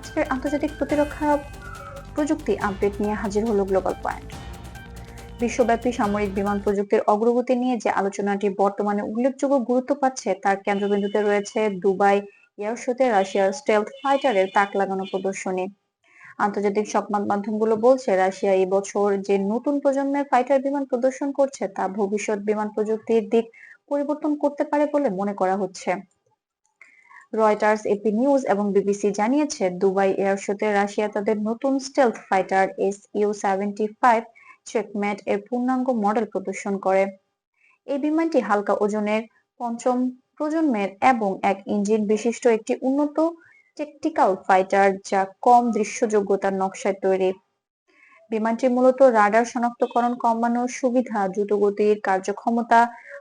আজকের আন্তর্জাতিক প্রতিরক্ষা প্রযুক্তি আপডেট নিয়ে হাজির হলো গ্লোবাল পয়েন্ট বিশ্বব্যাপী সামরিক বিমান প্রযুক্তির অগ্রগতি নিয়ে যে আলোচনাটি বর্তমানে উল্লেখযোগ্য গুরুত্ব পাচ্ছে, তার কেন্দ্রবিন্দুতে রয়েছে দুবাই এয়ার শোতে রাশিয়ার স্টেলথ ফাইটারের তাক লাগানো প্রদর্শনী। আন্তর্জাতিক সংবাদ মাধ্যমগুলো বলছে, রাশিয়া এই বছর যে নতুন প্রজন্মের ফাইটার বিমান প্রদর্শন করছে, তা ভবিষ্যৎ বিমান প্রযুক্তির দিক পরিবর্তন করতে পারে বলে মনে করা হচ্ছে। রয়টার্স, এপি নিউজ এবং বিবিসি জানিয়েছে দুবাই এয়ার শোতে রাশিয়া তাদের নতুন stealth fighter S U seventy five checkmate এর পূর্ণাঙ্গ মডেল প্রদর্শন করে। এই বিমানটি হালকা ওজনের পঞ্চম প্রজন্মের এবং এক ইঞ্জিন বিশিষ্ট একটি উন্নত টেকটিক্যাল ফাইটার যা কম দৃশ্যযোগ্যতার নকশায় তৈরি। বিমানটি মূলত রাডার শনাক্তকরণ, কমানোর সুবিধা, দ্রুতগতির কার্যক্ষমতা,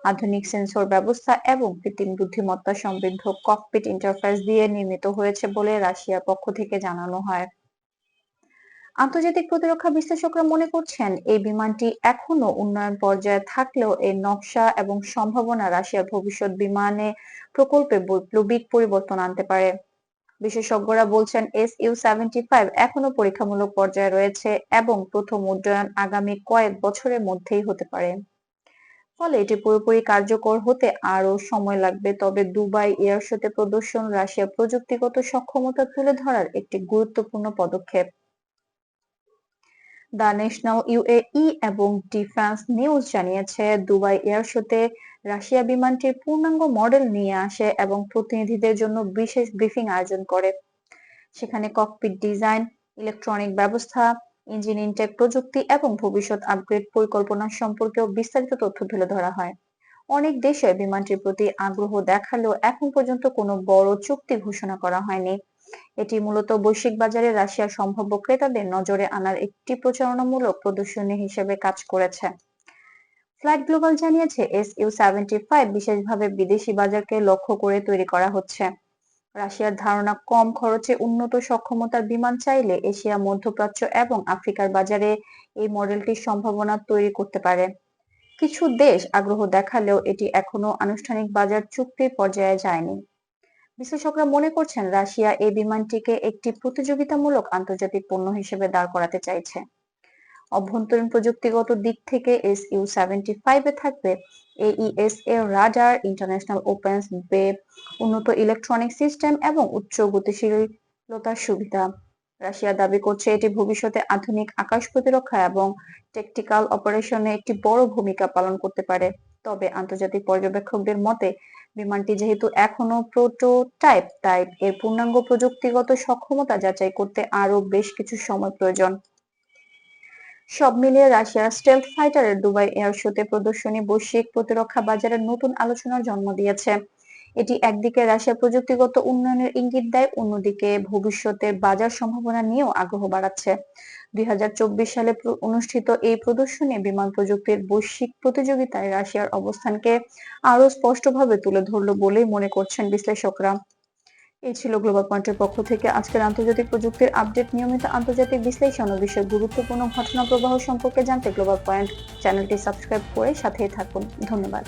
আধুনিক সেন্সর ব্যবস্থা এবং কৃত্রিম বুদ্ধিমত্তা সমৃদ্ধ ককপিট ইন্টারফেস দিয়ে নির্মিত হয়েছে বলে রাশিয়ার পক্ষ থেকে জানানো হয়। আন্তর্জাতিক প্রতিরক্ষা বিশ্লেষকরা মনে করছেন, এই বিমানটি এখনও উন্নয়ন পর্যায়ে থাকলেও এর নকশা এবং সম্ভাবনা রাশিয়ার ভবিষ্যৎ বিমানে প্রকল্পে বৈপ্লবিক পরিবর্তন আনতে পারে। বিশেষজ্ঞরা বলছেন এস ইউ সেভেন্টি ফাইভ এখনও পরীক্ষামূলক পর্যায়ে রয়েছে এবং প্রথম উড্ডয়ন আগামী কয়েক বছরের মধ্যেই হতে পারে। ফলে এটি পুরোপুরি কার্যকর হতে আরও সময় লাগবে, তবে দুবাই এয়ার শোতে প্রদর্শন রাশিয়া প্রযুক্তিগত সক্ষমতা তুলে ধরার একটি গুরুত্বপূর্ণ পদক্ষেপ। দ্য ন্যাশনাল ইউএই এবং ডিফেন্স নিউজ জানিয়েছে, দুবাই এয়ার শোতে রাশিয়া বিমানটির পূর্ণাঙ্গ মডেল নিয়ে আসে এবং প্রতিনিধিদের জন্য বিশেষ ব্রিফিং আয়োজন করে। সেখানে ককপিট ডিজাইন ইলেকট্রনিক ব্যবস্থা ইঞ্জিন ইনটেক প্রযুক্তি এবং ভবিষ্যৎ আপগ্রেড পরিকল্পনা সম্পর্কেও বিস্তারিত তথ্য তুলে ধরা হয়। অনেক দেশে বিমানটির প্রতি আগ্রহ দেখালেও এখন পর্যন্ত কোনো বড় চুক্তি ঘোষণা করা হয়নি। এটি মূলত বৈশ্বিক বাজারে রাশিয়ার সম্ভাব্য ক্রেতাদের নজরে আনার একটি প্রচারণামূলক প্রদর্শনী হিসেবে কাজ করেছে। ফ্লাইট গ্লোবাল জানিয়েছে, এস ইউ সেভেন্টি ফাইভ বিশেষভাবে বিদেশি বাজারকে লক্ষ্য করে তৈরি করা হচ্ছে। রাশিয়ার ধারণা কম খরচে উন্নত সক্ষমতার বিমান চাইলে এশিয়া, মধ্যপ্রাচ্য এবং আফ্রিকার বাজারে এই মডেলটির সম্ভাবনা তৈরি করতে পারে। কিছু দেশ আগ্রহ দেখালেও এটি এখনও আনুষ্ঠানিক বাজার চুক্তির পর্যায়ে যায়নি। বিশ্লেষকরা মনে করছেন রাশিয়া এই বিমানটিকে একটি প্রতিযোগিতামূলক আন্তর্জাতিক পণ্য হিসেবে দাঁড় করাতে চাইছে। অভ্যন্তরীণ প্রযুক্তিগত দিক থেকে এস ইউ সেভেন্টি ফাইভে থাকবে এইএস এর রাডার, ইন্টারন্যাশনাল ওপেন বে উন্নত ইলেকট্রনিক সিস্টেম এবং উচ্চ গতিশীলতার সুবিধা। রাশিয়া দাবি করছে এটি ভবিষ্যতে আধুনিক আকাশ প্রতিরক্ষা এবং টেকটিক্যাল অপারেশনে একটি বড় ভূমিকা পালন করতে পারে। তবে আন্তর্জাতিক পর্যবেক্ষকদের মতে বিমানটি যেহেতু এখনও প্রোটোটাইপ তাই এর পূর্ণাঙ্গ প্রযুক্তিগত সক্ষমতা যাচাই করতে আরও বেশ কিছু সময় প্রয়োজন। সব মিলিয়ে রাশিয়ার স্টেলথ ফাইটারের দুবাই এয়ার শোতে প্রদর্শনী, বৈশ্বিক প্রতিরক্ষা বাজারের নতুন আলোচনার জন্ম দিয়েছে। এটি একদিকে রাশিয়ার প্রযুক্তিগত উন্নয়নের ইঙ্গিত দেয়, অন্যদিকে ভবিষ্যতের বাজার সম্ভাবনা নিয়েও আগ্রহ বাড়াচ্ছে। দুই হাজার চব্বিশ সালে অনুষ্ঠিত এই প্রদর্শনী বিমান প্রযুক্তির বৈশ্বিক প্রতিযোগিতায় রাশিয়ার অবস্থানকে আরও স্পষ্টভাবে তুলে ধরলো বলেই মনে করছেন বিশ্লেষকরা। এই ছিল গ্লোবাল পয়েন্টের পক্ষ থেকে আজকের আন্তর্জাতিক প্রযুক্তির আপডেট, নিয়মিত আন্তর্জাতিক বিশ্লেষণ ও বিশ্বের গুরুত্বপূর্ণ ঘটনা প্রবাহ সম্পর্কে জানতে গ্লোবাল পয়েন্ট চ্যানেলটি সাবস্ক্রাইব করে সাথেই থাকুন। ধন্যবাদ।